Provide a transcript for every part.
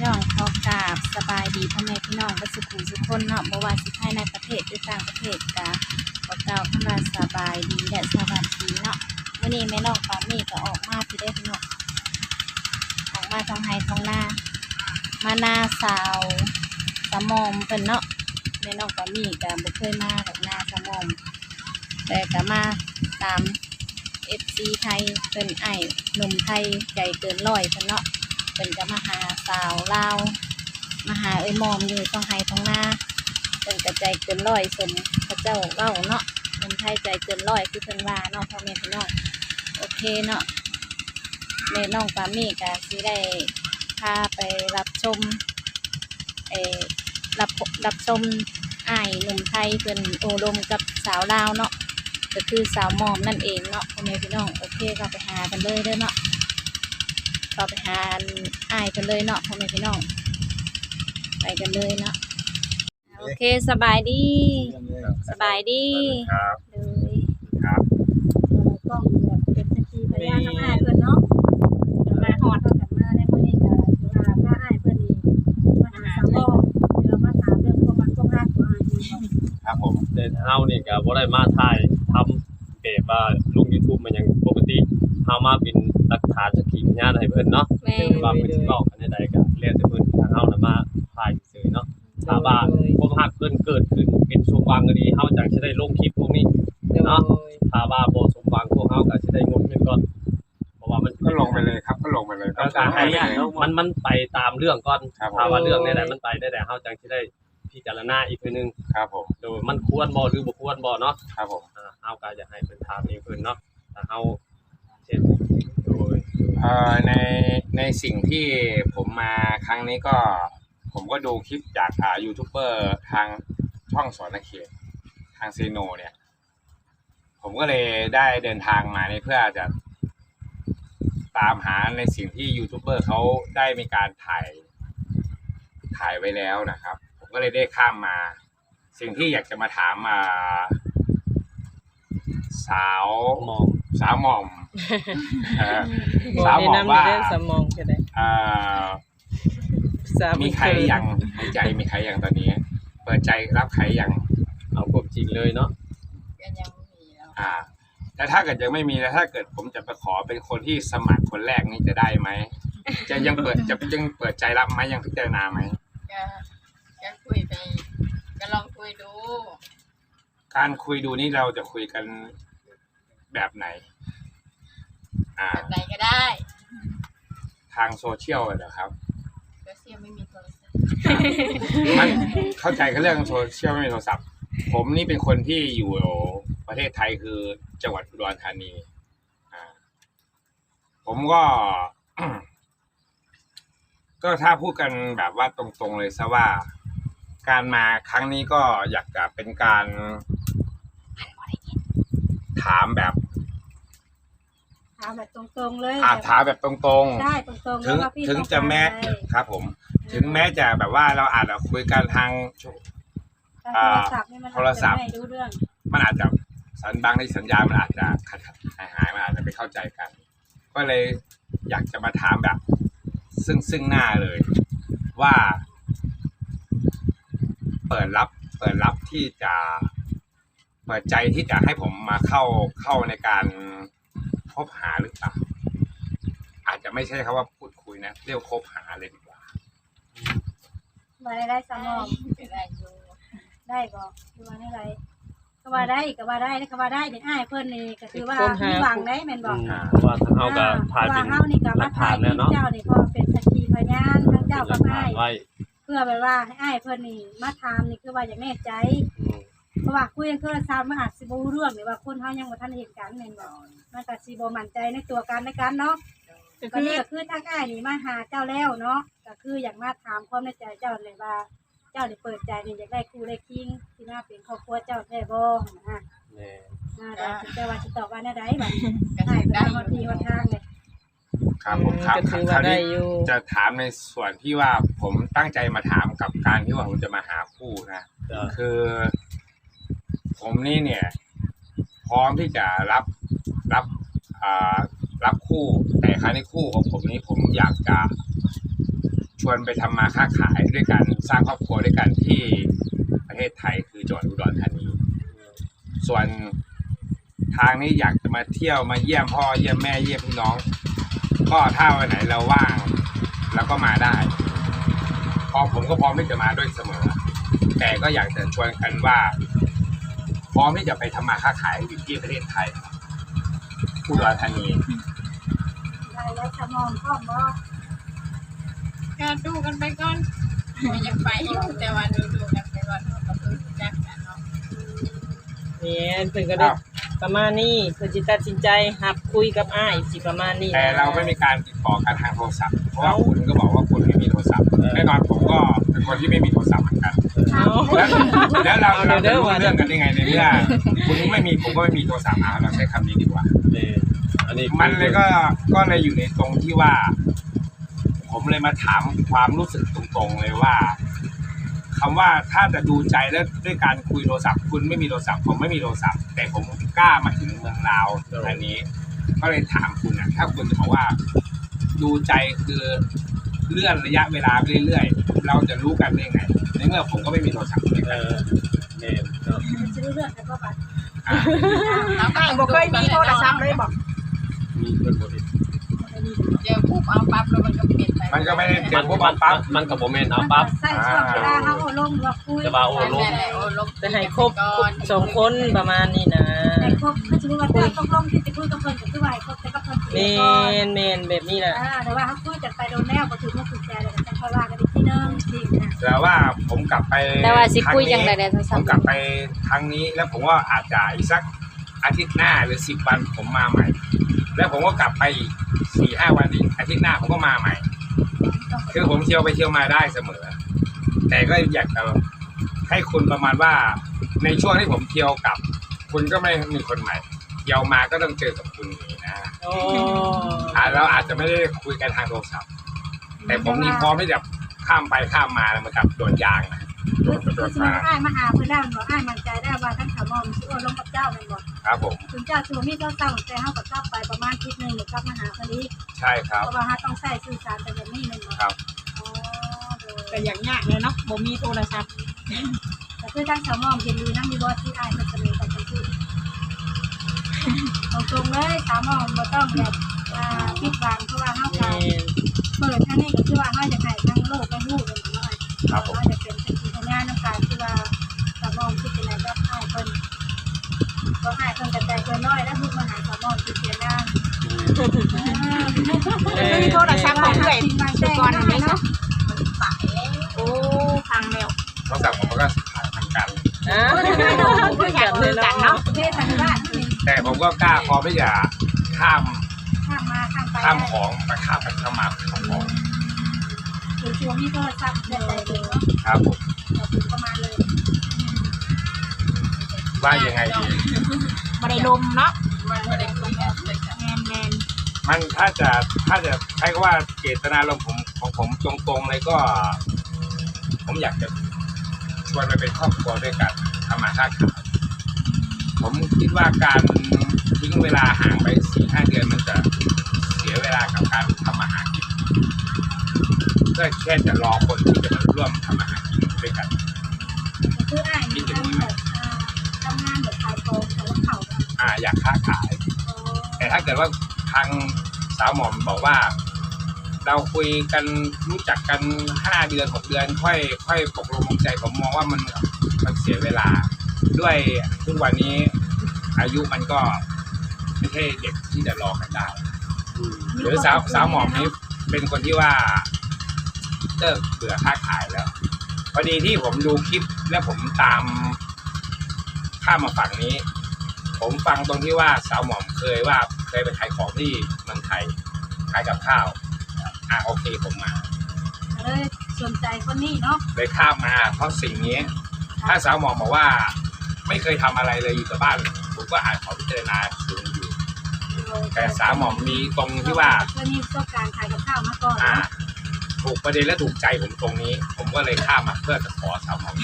พี่น้องขอกราบสบายดีพ่อแม่พี่น้องบัสุขุทุกคนเนาะบ่ว่าสิภายในประเทศหรือต่างประเทศกะขอกล่าวคำว่าสบายดีและสวัสดีเนาะวันนี้แม่น้องปามี่ก็ออกมาที่ได้พี่น้องออกมาทางไฮทางหน้า มาหน้าสาวสมอมเพิ่นเนาะแม่น้องปามี่ก็บ่เคยมาดอกหน้าสมอมแต่ก็มาตาม FC ไทยเป็นไอ้หนุ่มไทยใจเกินร้อยเพิ่นเนาะ เป็นก็มาหาสาวลาวมาหาเอ้ยมอมอยู่ต้องไห้ต้องหน้าเป็นกระใจเกินร้อยสมพระเจ้าเว้าเนาะคนไทยใจเกินร้อยคือเพิ่นว่าเนาะพ่อแม่พี่น้องโอเคเนาะแม่น้องปามี่ก็สิได้พาไปรับชมเออรับรับชมอ้ายหนุ่มไทยเพิ่นโอลมกับสาวลาวเนาะก็คือสาวมอมนั่นเองเนาะพ่อแม่พี่น้องโอเคก็ไปหากันเลยเด้อเนาะ ก็ไปหาอายกันเลยเนาะพ่อแม่พี่น้องไปกันเลยเนาะโอเคสบายดีสบายดีครับเลยครับกล้องแบบเป็นสกีพยานน้ำอายเพิ่นเนาะมาหอดเท่ากันมาในวันนี้ก็คือว่าถ้าอายเพิ่นนี่มาหาสาวเดี๋ยวมาถามเรื่องความมันความรักของอายนี่บ่ครับผมแต่เฮานี่ก็บ่ได้มาถ่ายทำแบบว่าลง YouTube มันหยังปกติเฮามาเป็น หลักฐานสักขีพยานให้เพิ่นเนาะแม่หรือว่าเพิ่นสิบอกกันใดๆก็แล้วแต่เพิ่นทางเฮาน่ะมาถ่ายซื่อๆเนาะถ้าว่าความฮักเพิ่นเกิดขึ้นเป็นสมหวังก็ดีเฮาจังสิได้ลงคลิปพวกนี้เนาะถ้าว่าบ่สมหวังพวกเฮาก็สิได้งดเงินก่อน เพราะว่ามันก็ลงไปเลยครับก็ลงไปเลยแล้วก็ให้มันมันไปตามเรื่องก่อนครับผถ้ามว่าเรื่องใดๆมันไปได้แต่เฮาจังสิได้พิจารณาอีกทีนึงครับผมโดยมันควรบ่หรือบ่ควรบ่เนาะ ครับผม อ่าเอาก็อยากให้เพิ่นถามเองเพิ่นเนาะถ้าเฮาเช่นโดย เอ่อในในสิ่งที่ผมมาครั้งนี้ก็ ผมก็ดูคลิปจากอ่ายูทูบเบอร์ทางช่องสอนเขตทางซีโนเนี่ย ผมก็เลยได้เดินทางมานี่เพื่อจะตามหาในสิ่งที่ยูทูบเบอร์เขาได้มีการถ่ายถ่ายไว้แล้วนะครับ ผมก็เลยได้ข้ามมา สิ่งที่อยากจะมาถามอ่าสาว มองสาวหม่อม เอ่อบอกสาวในหม่อมน้ำว่าเด้อสมองก็ได้เอ่อสาวมีใครยังในใจมีใครยังตอนนี้ เปิดใจรับใครยังเอาความจริงเลยเนาะก็ยังมีแล้วอ่าแต่ถ้าเกิดยังไม่มีแล้วถ้าเกิดผมจะไปขอเป็นคนที่สมัครคนแรกนี่จะได้ไหมจะยังเปิดจะยังเปิดใจรับไหมยังพิจารณาไหมก็ก็คุยไปก็ลองคุยดู การคุยดูนี่เราจะคุยกันแบบไหน อ่าแบบไหนก็ได้ทางโซเชียลเหรอครับก็เสียไม่มีโทรศัพท์มันเข้าใจกันเรื่องโซเชียลไม่มีโทรศัพท์ ผมนี่เป็นคนที่อยู่ประเทศไทยคือจังหวัดอุดรธานีอ่า ผมก็ ก็ถ้าพูดกันแบบว่าตรงๆเลยซะว่า การมาครั้งนี้ก็อยากจะเป็นการ ถามแบบ ถามแบบตรงๆเลยอาถามแบบตรงๆ ได้ตรงๆถึงแล้วว่าพี่ถึงต้องจะแม้การอะไรครับผม ถึงแม้จะแบบว่าเราอาจจะคุยกันทาง แต่โทรศัพท์นี่มันโทรศัพท์อาจจะไม่รู้เรื่องมันอาจจะสัญบางในสัญญาณมันอาจจะขัดขัดหายหายมันอาจจะไม่เข้าใจกัน ก็เลยอยากจะมาถามแบบ ซึ่งซึ่งหน้าเลย ว่า เปิดรับ เปิดรับที่จะ เปิดใจที่จะให้ผมมาเข้าเข้าในการ คบหาหรือเปล่าอาจจะไม่ใช่คำว่าพูดคุยนะเรียกว่าคบหาเลยดีกว่า มาได้ได้สมองก็ได้อยู่ได้บอกคือว่าได้ไรก็ว่าได้ก็ว่าได้ก็ว่าได้เด็กอ้ายเพิ่นนี่ก็คือว่ามีหวังได้แม่นบอกอืมเพราะว่าทางเฮาก็ถ่ายเพเป็ราะนว่าเฮานี่ก็หลัมากฐาถ่ายนแล้วเนาะเจ้านี่ก็เป็นสักขีพยานทั้งเจ้าหลักับกฐาอ้านยไว้เพื่อแบบว่าให้อ้ายเพิ่นนี่มาถามนี่คือว่าอย่างแน่ใจ อืม เพราะว่าคุยกันโทรศัพท์มันอาจสิบ่รู้เรื่องหรือว่าคนเฮายังบ่ทันเห็นกันแม่นบ่มันก็สิบ่มั่นใจในตัวกันในกันเนาะก็ก็คือนี่ก็คือทางอ้ายนี่มาหาเจ้าแล้วเนาะก็คืออยากมาถามความในใจเจ้าเลยว่า เจ้านี่เปิดใจนี่อยากได้คู่ได้คิงที่มาเป็นครอบครัวเจ้าแท้บ่นะแน่อ่าได้แต่ว่าสิตอบว่าแนวใดบัดก็อ้ายถือเพิ่นได้เอาอมาทียู่วันทางเลย ครับผมครับก็ถือคว่าราได้นี้อยู่จะถามในส่วนที่ว่าผมตั้งใจมาถามกับการที่ว่าผมจะมาหาคู่นะก็คือ ผมนี่เนี่ย พร้อมที่จะรับรับอ่ารับคู่ แต่ครั้งนี้คู่ของผมนี้ผมอยากจะชวนไปทำมาค้าขายด้วยกันสร้างครอบครัวด้วยกันที่ประเทศไทยคือจังหวัดอุดรธานี ส่วนทางนี้อยากจะมาเที่ยวมาเยี่ยมพ่อเยี่ยมแม่เยี่ยมพี่น้อง ก็ถ้าวันไหนเราว่างเราก็มาได้พอผมก็พร้อมที่จะมาด้วยเสมอ แต่ก็อยากจะชวนกันว่า ร้อมที่จะไปทำมาค้าขายอยู่ที่ประเทศไทยอุดรธานีได้แล้วจะมองพ่อบ่ก็ดูกันไปก่อนไม่อยากไปอยู่แต่ว่าดูดูกันไปก่อนเราก็เพิ่งรู้จักกันเนาะนี่เพิ่นก็ได้ประมาณนี้เพิ่นสิตัดสินใจหับคุยกับอ้ายสิประมาณนี้แต่เราไม่มีการติดต่อกันทางโทรศัพท์เพราะว่าคุณก็บอกว่าคุณไม่มีโทรศัพท์แน่นอนผมก็เป็นคนที่ไม่มีโทรศัพท์เหมือนกันเอา แล้วแล้วเราเราจะรู้เรื่องกันยังไงในเมื่อคุณไม่มีผมก็ไม่มีโทรศัพท์อะเราใช้คำนี้ดีกว่านี่อันนี้มันเลยก็ก็เลยอยู่ในตรงที่ว่า ผมเลยมาถามความรู้สึกตรงๆเลยว่าคำว่าถ้าจะดูใจแล้วด้วยการคุยโทรศัพท์ คุณไม่มีโทรศัพท์ผมไม่มีโทรศัพท์ แต่ผมกล้ามาถึงเมืองลาวอันนี้ ก็เลยถามคุณนะถ้าคุณจะบอกว่า ดูใจคือ เลื่อนระยะเวลาไปเรื่อยๆ เราจะรู้กันได้ไง ในเมื่อผมก็ไม่มีโทรศัพท์เหมือนเอกันอนี่เนาะซื้อเรื่องกันบ่บัดอะแล้วก็บ่เคยมีโทรศัพท์เลยบอกมีเพิ่นบ่ได้ เจอปุ๊บเอาปั๊บแล้วมันก็เปลี่ยนไปมันก็ไม่ได้เจมัอนพวกมันปั๊บมันก็บ่แม่นเอาปั๊บใส่ช่วงเวลาเฮาลงว่าคุยจะว่าโอ้ลงนั่นแหละโอ้ลงจะให้ครบสองคนประมาณนี้นะแต่ครบก็สมมุติว่าถ้าต้องลงที่จะคุยกับเพิ่นก็คือว่าให้ครบแต่กับเพิ่นแมก่อนนแมนแบบนี้แหละอ่าแต่ว่าเขาคุยกันไปโดนแล้วก็ถือว่าถูกใจแล้วก็จะค่อยว่ากันอีกทีนึงจริงนะแต่ว่าผมกลับไปแต่ว่าสิคุยครั้จังได๋ได้โทรศัผพมท์กลับไปครั้งนี้แล้วผมว่าอาจจะอีกสัก อาทิตย์หน้าหรือสิบวันผมมาใหม่ แล้วผมก็กลับไปอีกสี่ห้าวันอีกอาทิตย์หน้าผมก็มาใหม่ คือผมเที่ยวไปเที่ยวมาได้เสมอ แต่ก็อยากจะให้คุณประมาณว่าในช่วงที่ผมเที่ยวกลับ คุณก็ไม่มีคนใหม่เที่ยวมาก็ต้องเจอกับคุณอย่างนี้นะโอ้อ่าเราอาจจะไม่ได้คุยกันทางโทรศัพท์แต่ผมมีพร้อมที่จะข้ามไปข้ามมาแล้วมากับโดนยางนะโดคือนโดคือนสมมุมาติว่าอ้ายมาหาเพิ่นแล้วมันบอกอ้ายมั่นใจได้ว่าทั้งขาวมอมสิโอ้ลงกับเจ้าแม่นบ่ ครับผม ถึงเจ้าสิบ่มีเจ้าเจ้าแต่เฮาก็กลับไปประมาณอาทิตย์หนึงเดี๋ยวกลับมาหาเพิ่นอีกใช่ครับเพราะว่าเฮาต้องใช้สื่อสารกันแบบนี้แม่นบ่ครับ อ๋อโดยก็อย่างยากเลยเนาะบ่มีโทรศัพท์แต่คือทั้งขาวมอมเห็นดีนำมีบ่ที่อ้ายเพิ่นเสนอไปจังซี่ตรงๆเลยขาวมอมบ่ต้องแบบอ่าผิดหวังเพราะว่าเฮาแมก็นเปิดอันนี้ก็คือว่าเขาจะให้ทั้งโลก มีโทรศัพท์ของเพื่อนแต่ก่อนนี่เนาะสายแล้วโอ้พังแล้วโทรศัพท์ผมก็ทางทางกันอ่าคุยกันเลยเนาะเทศบาลแต่ผมก็กล้าพร้อมที่จะข้ามข้ามมาข้ามไปข้ามของไปข้ามไปข้ามมาข้ามของถึงช่วงนี้โทรศัพท์ได้ใจเลยเนาะครับผมเราถึงประมาณเลยว่ายังไงดีบ่ได้ลมเนาะ มันไม่ได้คุยกันเลยจ้ะแมนแมนมันถ้าจะถ้าจะใช้คำว่าเจตนารมณ์ผมของผมตรงๆเลยก็ ผมอยากจะชวนไปเป็นครอบครัวด้วยกันทำมาค้าขายผมคิดว่าการทิ้งเวลาห่างไปสี่ห้าเดือนมันจะเสียเวลากับการทำมาหากินก็แค่จะรอคนที่จะมาร่วมทำมาหากินด้วยกันคืออ้ายมีทั้ อ่าอยากค้าขาย แต่ถ้าเกิดว่าทางสาวหมอมบอกว่า เราคุยกันรู้จักกันห้าเดือนหกเดือน ค่อย ค่อยตกลงปลงใจผมมองว่ามันมันเสียเวลา ด้วยทุกวันนี้อายุมันก็ไม่ใช่เด็กที่จะรอกันได้ หรือสาวสาวหมอมนี้เป็นคนที่ว่าเลิกเบื่อค้าขายแล้ว พอดีที่ผมดูคลิปและผมตามข้ามมาฝั่งนี้ ผมฟังตรงที่ว่าสาวหมอมเคยว่าเคยไปขายของที่เมืองไทยขายกับข้าวอะโอเคผมมาเลยสนใจคนนี้เนาะเลยข้ามมาเพราะสิ่งนี้ ถ้าสาวหมอมบอกว่า ไม่เคยทำอะไรเลยอยู่กับบ้าน ผมก็อาจขอพิจารณาสูงอยู่แต่สาวหมอมมีตรงที่ว่าเคยมีประสบการณ์ขายกับข้าวมาก่อนอ่าเนาะ ถูกประเด็นและถูกใจผมตรงนี้ ผมก็เลยข้ามมาเพื่อจะขอสาวหมอมไ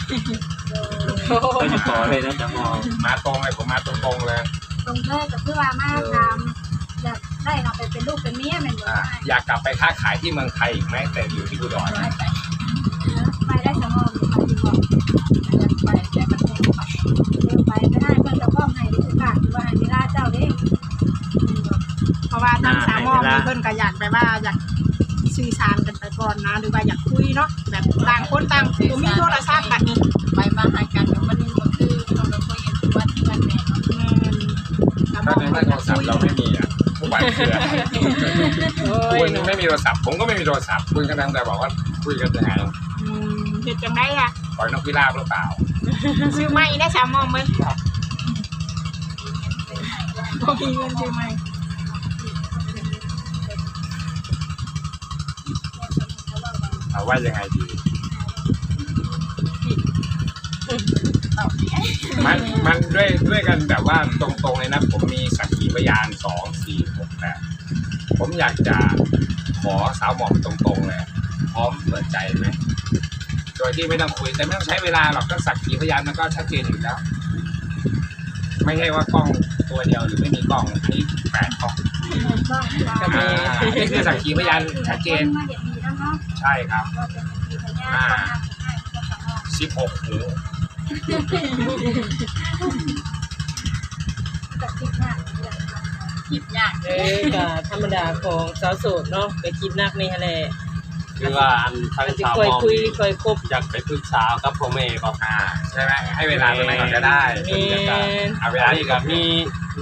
ม่จะขอเลยนะจะมองมาตรงเลยผมมาตรงๆเลย ตรงเลยก็คือว่ามาทำแบบได้เราไปเป็นลูกเป็นเมียแม่นบ่อ่าอยากกลับไปค้าขายที่เมืองไทยอีกไหมแต่อยู่ที่อุดรได้ไปไปได้สมองไปดีกว่าไปแต่มันแพงไปเร็วไปก็ได้เพิ่นจะพ้องให้รู้สึกการว่าให้เวลาเจ้าเด้เพราะว่าทางสามมองเพิ่นก็อยากแบบว่าอยาก สื่อสารกันไปก่อนนะ หรือว่าอยากคุยเนาะแบบต่างคนต่างบ่มีโทรศัพท์แบบนี้ไปมาหากันมันมันคือเราเราคุยกันทุกวันที่วันแม่เนาะแม่นสามมถ้าองในเพิ่นโทก็รศัพคุท์ยเราไม่มีอะผู้บ่ายเชื่อโอ้คุยณไม่มีโทรศัพท์ผมก็ไม่มีโทรศัพท์คุณกำลังแต่บอกว่าคุยกันยังไงอืมเฮ็ดจังไดอะปล่อยนกพิราบหรือเปล่าซื้อใหม่ได้สามมองเบิ่งบ่มีเงินซื้อใหม่ ว่ายังไงดีมันมันด้วยด้วยกันแบบว่าตรงๆเลยนะ ผมมีสักขีพยานสองสี่หกแปดผมอยากจะขอสาวหมอมตรงๆเลยพร้อมเปิดใจไหมโดยที่ไม่ต้องคุยแต่ไม่ต้องใช้เวลาหรอกก็สักขีพยานมันก็ชัดเจนอยู่แล้ว ไม่ใช่ว่ากล้องตัวเดียวหรือไม่มีกล้องอันนี้แปดกล้องอ่านี่คือสักขีพยานชัดเจน ใช่ครับว่าเป็นสักขีพยานสิบหกหูกับคิดหน้าคิดยาก เอ้ยก็ธรรมดาของสาวโสดเนาะไปคิดนักนี่หั่นแหละ คือว่าอันทางมันสิสาวค่อยมองคุยค่อยคบอยากไปปรึกษากับพ่อแม่บอกอ่าใช่ไหมให้เวลาตรงนั้นก่อนก็ได้แม่นเอาเวเวลาลาที่นี้กัก็บมี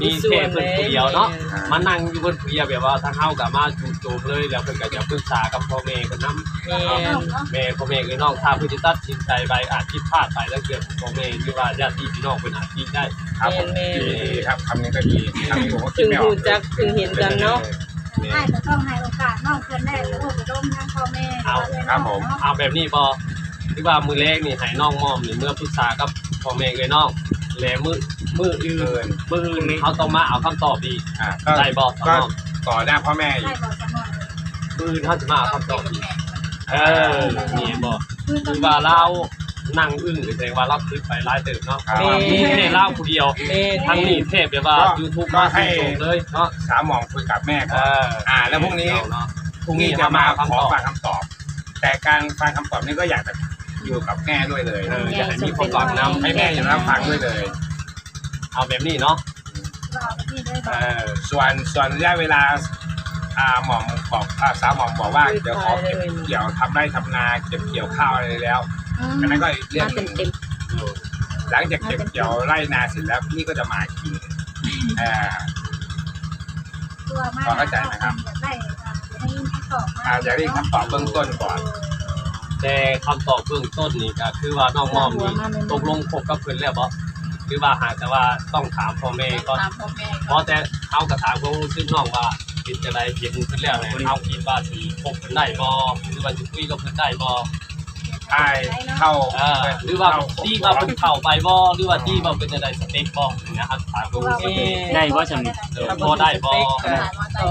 มีเทพเพิ่นผู้เดียวเนาะมานั่งอยู่บนผู้เดียวแบบว่าทางเฮาก็มาจูจูบเลยแล้วเพิ่นก็จะปรึกษากับพ่อแม่เพิ่นนำแม่นแม่พ่อแม่คือน้องถ้าเพิ่นสิตัดสินใจไปอาจผิดพลาดไปแล้วเกิดพ่อแม่หรือว่าญาติพี่น้องเพิ่นอาจคิดได้ครับผมแม่นดีครับคำนี้ก็ดีคำนี้ผมก็คิถึดงไม่ออรู้กจักถึงเห็นกันเนาะ ให้จะต้องให้โอกาสน้องเพื่อนแรกแล้วลูกจะร่มทั้งพ่อแม่เอาแบบนี้บ่หรือว่ามือแรกนี่ให้น้องมอมนี่เมื่อปรึกษากับพ่อแม่เอ้ยน้องแล้วมือมืออื่เกินนมืออื่นเขาต้องมาเอาคำตอบอีกอ่าก็ได้บ่ก็น้องต่อหน้าพ่อแม่อีได้กบอกสมองมืออื่นเขาจะมาเอาคำตอบอีกเออนี่บ่คือคือว่าเรา นั่งอึ้งแสดงว่าเราคิดไปหลายเติบเนาะเพราะว่ามีแค่เล่าผู้เดียวแม่นทั้งนี้เทพแบบว่า YouTube มาให้ชมเลยเนาะสาวหมองคุยกับแม่เอก่อนออ่าแล้วพรุ่งนี้ เนาะ พรุ่งนี้จะมาขอฟังคำตอบ แต่การฟังคำตอบนี่ก็อยากจะอยู่กับแม่ด้วยเลยเอออยากให้มีความหวังนำให้แม่อยู่รับฟังด้วยเลย เอาแบบนี้เนาะเราที่ได้บเออกอส่วนส่วนระยะเวลาอ่าหมอมบอกอ่าสาวหมอมบอกว่าเดี๋ยวขอเก็บเกี่ยวทำไร่ทำนาเก็บเกี่ยวข้าวอะไรแล้ว อันนั้นก็อีกเรื่องหนึ่งเต็มหลังจากเก็บเกี่ยวไร่นาเสร็จแล้วพี่ก็จะมาอีกทีอ่า ตัวมากได้จะให้ตอบอาจจะเรียกคำตอบเบื้องต้นก่อน แต่คำตอบเบื้องต้นนี่ก็คือว่าน้องมอมนี่ตกลงคบกับเพิ่นแล้วบ่หรือว่าหากแต่ว่าต้องถามพ่อแม่ก่อน ตามพ่อแม่เพราะแต่เอากระถามความรู้สึกน้องว่าเป็นจังไดเห็นเพิ่นแล้วเนี่ยเอาคิดว่าสิคบเพิ่นได้บ่หรือว่าสิคุยกับเพิ่นได้บ่ ใช่เข้าเออหรือว่าที่ว่าเพิ่นเข้าไปบ่หรือว่าที่ว่าเป็นจังไดสเต็ปบ่อย่างเงี้ยครับถามความรู้สึกได้บ่จำเออพอได้บ่ถามว่าได้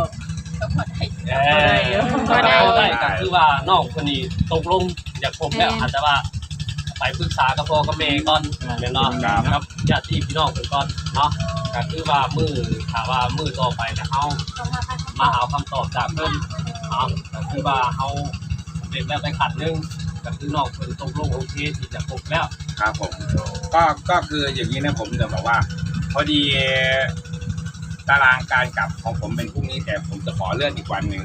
ก็พอได้เออพอได้ได้ก็คือว่าน้องคนนี้ตกลงอยากคบแล้วอาจจะว่าไปปรึกษากับพ่อกับแม่ก่อนแม่นเนาะครับญาติพี่น้องเพิ่นก่อนเนาะก็คือว่ามือถ้าว่ามือต่อไปนะเฮาต้องมาพักมาหาคำตอบจากเพิ่นเนาะก็คือว่าเฮาเรียนแล้วไปขัดหนึง ก็คือน้องเพิ่นตกลงโอเคที่จะคบแล้วครับผมก็ก็คืออย่างนี้นะผมจะบอกว่า พอดีตารางการกลับของผมเป็นพรุ่งนี้แต่ผมจะขอเลื่อนอีกวันหนึ่ง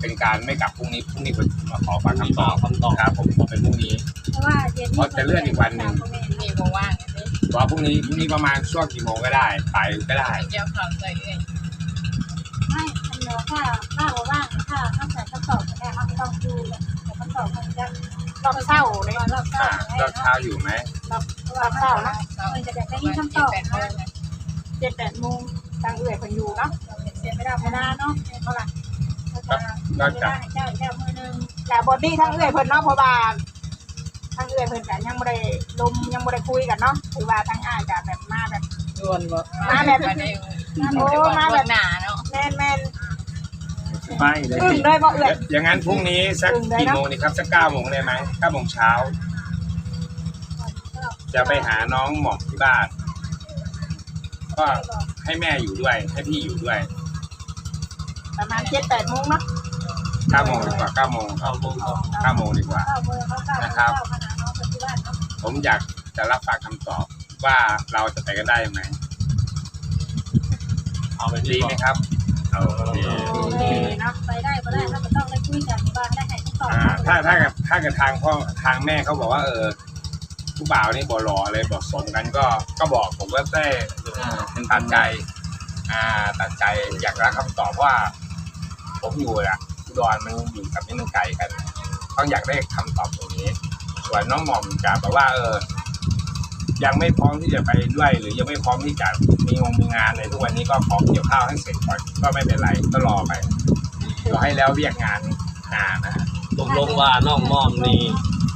เป็นการไม่กลับพรุ่งนี้พรุ่งนี้ผมมาขอฟังคำตอบคำตอบครับผมขอเป็นพรุ่งนี้เพราะว่าเย็นนี่มีบ่ว่างกันเลยว่าพรุ่งนี้พรุ่งนี้ประมาณช่วงกี่โมงก็ได้ไปก็ได้เจ้าข่าวใส่เอ้ยไม่ทันเนาะถ้าถ้าบ่ว่างถ้าถ้าใส่คำตอบแค่เอาต้องดูแต่คำตอบมันจะ รอบเช้าเลยรอบเช้าอ่าตอนเช้าอยู่ไหมรอบเช้านะมันจะได้ยินคำตอบนะเจ็ดแปดโมงทางเอื่อยเพิ่นอยู่เนาะเสียไม่ได้ไม่ได้เนาะเท่าไหร่เจ้าเจ้าเจ้ามือนึงแต่บอดี้ทางเอื่อยเพิ่นเนาะเพราะว่าทางเอื่อยเพิ่นก็ยังบ่ได้ลมยังบ่ได้คุยกันเนาะถือว่าทางอ้ายก็แบบมาแบบด่วนบ่มาแบบโอ้มาแบบหนาเนาะแม่นแม่น ไม่เลยอึ้งเลยบ่เอื่อย อย่างนั้นพรุ่งนี้สักกี่โมงนี่ครับ สักเก้าโมงได้ไหมเก้าโมงเช้า จะไปหาน้องหม่อมที่บ้าน ก็ให้แม่อยู่ด้วย ให้พี่อยู่ด้วยประมาณ7-8โมงเนาะเก้าโมงดีกว่าเก้าโมงเอาวงต่อเก้าโมงดีกว่า เข้าเบอร์เขาเข้านะครับเข้าขนาดน้องคนที่บ้านเนาะผมอยากจะรับฟังคำตอบว่าเราจะไปกันได้ไหมเอาไปดีดีไหมครับโอ เคโอเคเนาะไปได้ก็ได้ถ้ามันต้องได้คุยกันว่าได้ให้คำตอบอ่าถ้าถ้ากับถ้ากับทางพ่อทางแม่เขาบอกว่าเออผู้บ่าวนี่บ่หล่อเลยบอกสมกันก็ก็บอกผมก็ได้เป็นตัดใจ อ่าตัดใจอยากรับคำตอบว่า ผมอยู่อะอุดรมันอยู่กับนี่มันไกลกัน ต้องอยากได้คำตอบตรงนี้ส่วนน้องหม่อมจะแบบว่าเออ ยังไม่พร้อมที่จะไปด้วยหรือยังไม่พร้อมที่จะมีงงมีงานในทุกวันนี้ก็ขอเกี่ยวข้าวให้เสร็จก่อนก็ไม่เป็นไรก็รอไปรอให้แล้วเรียกงานงานนะฮะตกลงว่าน้องมอมนี่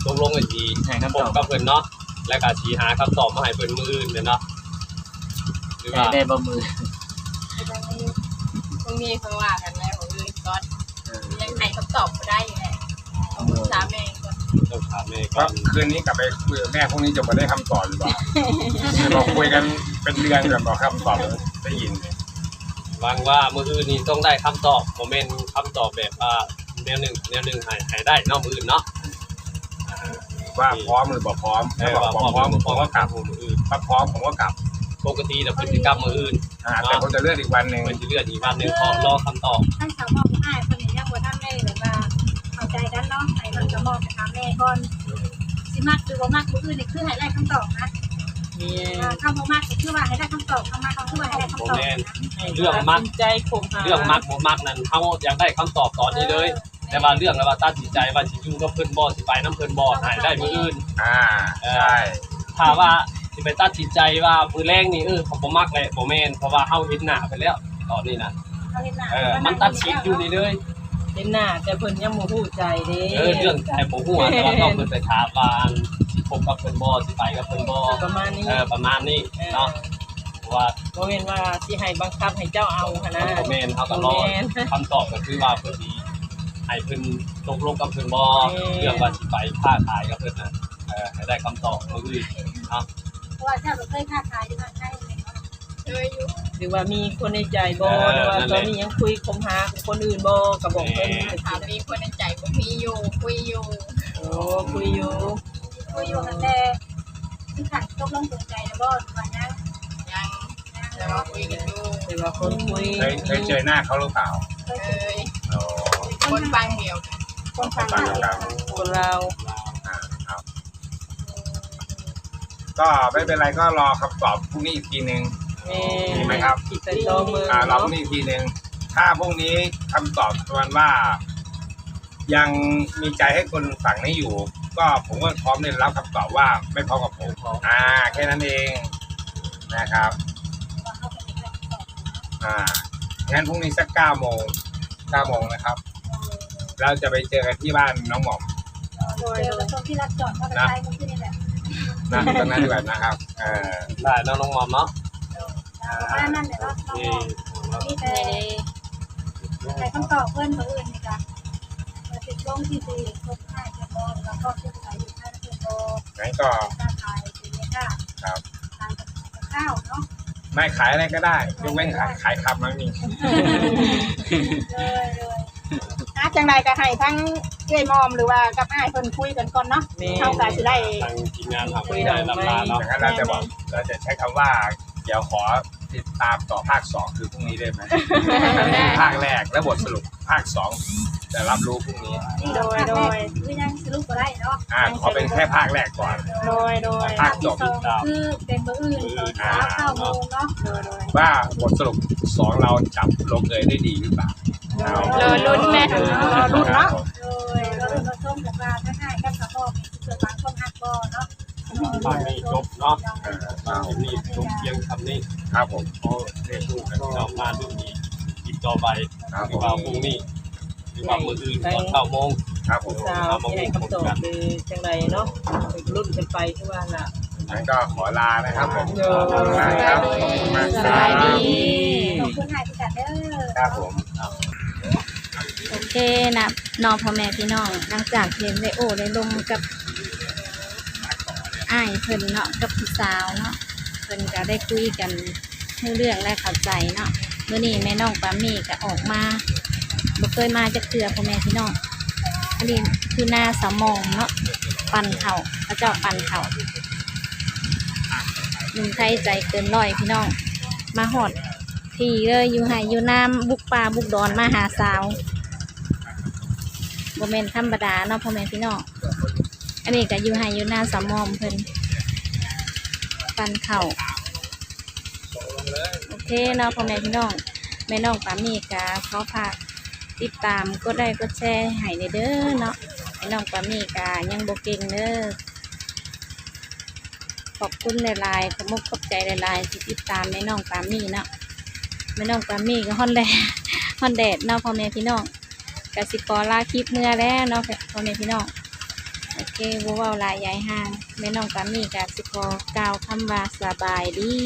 ตกลงกันทีให้คำผตมอบกับเพิ่นเนาะและก็สิหาคำตอบมาให้เพิ่นมื้ออื่นเนาะหรือให้ว่าได้บ่มือพรุ่งนี้เพิ่งว่ากันแล้วของอื่นก่อนยังให้คำตอบบ่ได้อยู่แหละต้องปรึกษาแม่ก่อน ต้องถามแม่ก่ก็อนคืนนี้กลับไปคุยกับแม่พวกนี้จะมาได้คำตอบหรือเปล่า เราคุยกันเป็นเดือนแบบบอกคำตอบได้ยินหวังว่ามื้ออื่นนี้ต้องได้คำตอบบ่แม่นคำตอบแบบว่าแนวหนึงแนวหนึงให้ให้ได้เนาะมื้ออื่นเนาะว่าพร้อมหรือบ่พร้อมให้ถ้าบอกว่าบ่พร้อมพผร้อมมก็กลับมื้ออื่นถ้าพร้อมผมก็กลับปกติน่ะเพิ่นสิกลับมื้ออื่นอ่าแต่ผมจะเลือกอีกวันหนึ่งเพิ่นสิเลื่อนอีกวันหนึงขอรอคำตอบ ท่านสาวมอง ใจกันเนาะให้มันจะมองไปทางแม่ก่อนสิมักหรือบ่มักมื้ออื่นนี่คือให้ได้คำตอบนะนี่อ่าคำบ่มักก็คือว่าให้ได้คำตอบคำมักก็คือว่าให้ได้คำตอบนะเรื่องมัก ใจคมหาเรื่องมักบ่มักนั้นเฮาอยากได้คำตอบตอนนี้เลย แต่ว่าเรื่องแล้วว่าตัดสินใจว่าสิอยู่กับเพิ่นบ่สิไปนํเพิ่นบ่ให้ได้มื้ออื่น อ่าใช่ถ้าว่าสิไปตัดสินใจว่ามือแรงนี่เออเขาบ่มักแหละบ่แม่นเพราะว่าเฮาเห็นหน้าไปแล้ว ตอนนี้นะเอาเห็นหน้าเออมันตัดสินอยู่นี่เลย เห็นหน้าแต่เพิ่นยังบ่ฮู้ใจเด้เออเรื่องใจบ่ฮู้อะแต่ว่าต้องเพิ่นไปถามว่าอันสิคบกับเพิ่นบ่สิไปกับเพิ่นบ่ประมาณนี้เออประมาณนี้เนาะเพราะว่าบ่แม่นว่าสิให้บังคับให้เจ้าเอาหั่นนะบ่แม่นเฮาก็รอคำตอบก็คือว่าเพิ่นสิให้เพิ่นตกลงกับเพิ่นบ่เรื่องว่าสิไปค้าขายกับเพิ่นน่ะเออให้ได้คำตอบมื้ออื่นเนาะเพราะว่าถ้าเราเคยค้าขายอยู่ทางไทยเนี่ยเคยอยู่ หรือว่ามีคนในใจบ่หรือว่าตอนนี้ยังคุยคมหากับคนอื่นบ่ก็บอกเพิ่นถามมีคนในใจบ่มีอยู่คุยอยู่โอ้คุยอยู่คุยอยู่ตั้งแต่ที่ขันตกลงปลงใจนะบ่ว่ายังยังแต่ว่าคุยกันอยู่แต่ว่าคนคุยเคยเคยเจอหน้าเขาหรือเปล่าเคยเคเจอยโอ้คนฟังเดียวกันคนฟังมากเลยคนเราอ่าครับ ก็ไม่เป็นไรก็รอคำตอบพรุ่งนี้อีกทีหนึ่ง แม่ดีไหมครับคิดไปต่อมืออ่ารอเนาะพรุ่งนี้อีกทีหนึ่งถ้าพรุ่งนี้คำตอบประมาณว่า ยังมีใจให้คนฝั่งนี้อยู่ ก็ผมก็พร้อมในรับคำตอบว่าไม่พร้อมกับผมอ่า แค่นั้นเองนะครับ อ่างั้นพรุ่งนี้สักเก้าโมงเก้าโมงนะครับ เราจะไปเจอกันที่บ้านน้องหม่อมโดยโดยตรงที่รับจอดก็จะใช้มันที่นี่แหละนะตรงนั้นดีกว่านะครับเออได้เนาะน้องมอมเนาะ เพราะนั่นเนี่ยเราต้องนี่นี่แต่แต่คำตอบเพื่อนคนอื่นนี่ค่ะติดลงที่สี่ครบห้าจะพอแล้วก็ขึ้นไปอยู่ห้าจะพองั้นก็ค้าขายเป็นเงี้ยค่ะครับขายกับข้าวเนาะไม่ขายอะไรก็ได้ยกเว้นขายขายคำมันมีเลยเลยอะจังใดก็ให้ทั้งเอ้ยมอมหรือว่ากับอ้ายเพิ่นคุยกันก่อนเนาะแม่เฮาก็สิได้ทางทีมงานทำคุยได้รับลาเนาะดังนั้นเราจะบอกเราจะใช้คำว่า เดี๋ยวขอติดตามต่อภาคสองคือพรุ่งนี้ได้ไหมอันนี้คือภาคแรกและบทสรุปภาคสองจะรับรู้พรุ่งนี้โดยโดยคือยังสรุปก็ได้เนาะอ่าขอเป็นแค่ภาคแรกก่อน โดยโดยภาคจบคือเป็นเบอร์อื่นตอนเช้าเก้าโมงเนาะโดยโดยว่าบทสรุปสองเราจับลงเอยได้ดีหรือเปล่ารอลุ้นแม่รอลุ้นเนาะ นาะภาคนี้จบเนาะเออภาคนี้จบเพียงคำนี้ครับผมพอเรียนรู้กันเรามาดูนี้อีกต่อไปครับหผรือมว่าพรุ่งนี้หรือว่ามื้ออื่นตอนเก้าโมงครับผมสาวที่ให้คำตอบคือจังไดเนาะรุ่นกันไปคือว่าน่ะ งั้นก็ขอลานะครับผมโดขอบคุณมากครับขอบคุณมากสครับบายดี ขอบคุณหายที่จัดเด้อ ครับผม โอเคนะน้องพ่อแม่พี่น้องหลังจากเรียนได้โอ้ได้ลมกับ อ้ายเพิ่นเนาะกับพี่สาวเนาะเพิ่นก็ได้คุยกันเรื่องและเข้าใจเนาะเมื้อนี้แม่น้องปามี่ก็ออกมาบ่เคยมาจะเกลือพ่อแม่พี่น้องอันนี้คือหน้าสามองเนาะปั่นเข่าพระเจ้าปั่นเข่าหนุ่มไทยใจเกินร้อยพี่น้อง มาหอดที่เลยอยู่ไหอยู่น้ำบุกป่าบุกดอนมาหาสาวโมเมนธรรมดาเนาะพ่อแม่พี่น้อง อันนี้ก็อยู่ไหอยู่หน้าสามอมเพิ่นปันเข่าโอเคเนาะพ่อแม่พี่น้องแม่น้องปามีกาเขาพากติดตามก็ได้ก็แชร์ให้ในเด้อเนาะแม่น้องปามีกายังโบเก่งเด้อขอบคุณหลายๆขอบมุกขอบใจหลายๆที่ติดตามแม่น้องปามีเนาะแม่น้องปามีก็ฮอนแดดฮอนแดดเนาะพ่อแม่พี่น้องกสิกรลาคลิปเมื่อแล้วเนาะพ่อแม่พี่น้อง โอเคบ่เว้าลายยายห้างแม่น้องกามีกับสิกรกล่าวคำว่าสบายดี